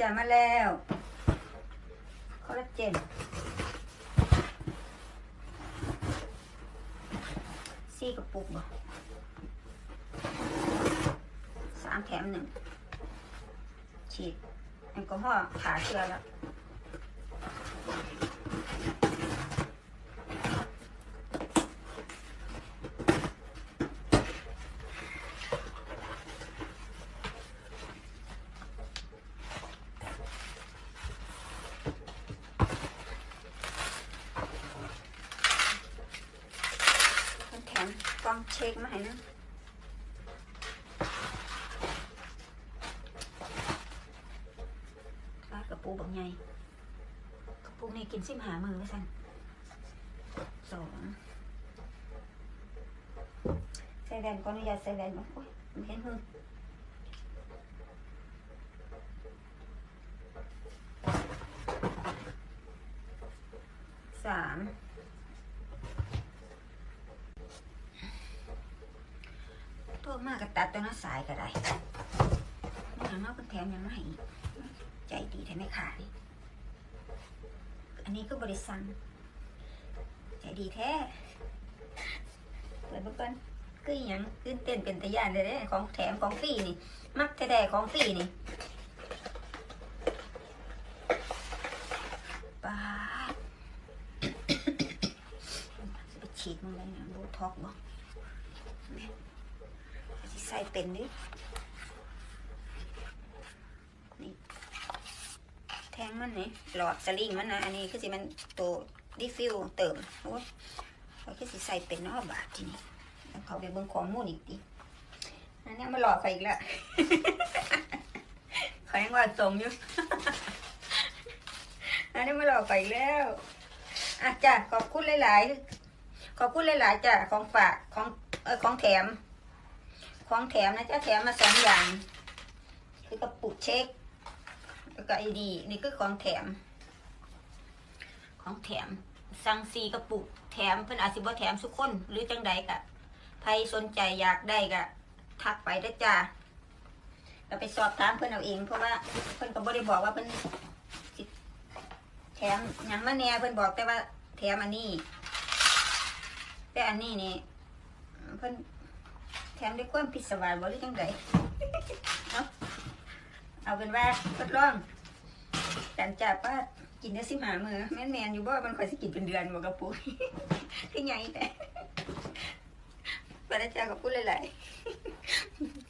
จ้ะมาแล้วคอลลาเจนซี่กระปุกบ่สามแถมหนึ่งฉีดแอลกอฮอล์ขาเชื้อแล้ว แถมกล้ องเช็คมาให้นะปลากระปูบักใหญ่กระปูนี่กินซิมหามือไว้สั่นสองใส่แว่นก่อนอนุญาตใส่แว่นบ่โอ้ยมันเห็นมือสาม ตัวมากก็ตัดตัวน้าสายก็ได้นี่ย่างน้อยก็แถมยังไม่ให้ใจดีแถมไม่ขาดิอันนี้ก็บริษัทใจดีแท้เปิดบิ่งก่อนคืออหยังตื่นเต้นเป็นตะยานเลยเด้ของแถมของฟรีนี่ มักแท้ๆของฟรีนี่ป้าดสิไปฉีดมันเลยนะโบท็อกบ่สิใส่ เป็นดินี่แทงมันนี่หลอดสลิงมันนะอันนี้คือสิมันตัวดิฟิวเติมโอ้ยเขาคือสิใส่เป็นเนอกบาททีนี้เขาไปเบิ่งข้อมูลอีกดิอันนี้มาหลอกเขาอีกแล้วเขายังว่าสมอยู่อันนี้มาหลอกเขาอีกแล้วอะจ้ะขอบคุณหลาย ๆ ขอบคุณหลาย ๆ จ้ะของฝากของเออของแถม ของแถมนะจ๊ะแถมมาสองอย่างคือกระปุกเช็คแล้วก็ไอดีนี่คือของแถม ของแถมสั่งซีกระปุกแถมเพิ่นอาจสิบ่แถมทุกคนหรือจังใดกะใครสนใจอยากได้กะทักไปได้จ้าเราไปสอบถามเพิ่อนเอาเอง เพราะว่าเพิ่อนก็บ่ได้บอกว่าเพิ่อนแถมยังมาแน่เพิ่อนบอกแต่ว่าแถมอันนี้ แต่อันนี้นี่เพิ่อน แถมด้วยความพิสวายบ่หรือจังไดเอาเอาเป็นว่าทดลองกันจ่าป้ากินได้สิหามือแม่นแมนอยู่บ่มันคอยสิกินเป็นเดือนบ่กระปุกที่ใหญ่แต่ป้าจ่ากับปุ้หลายๆ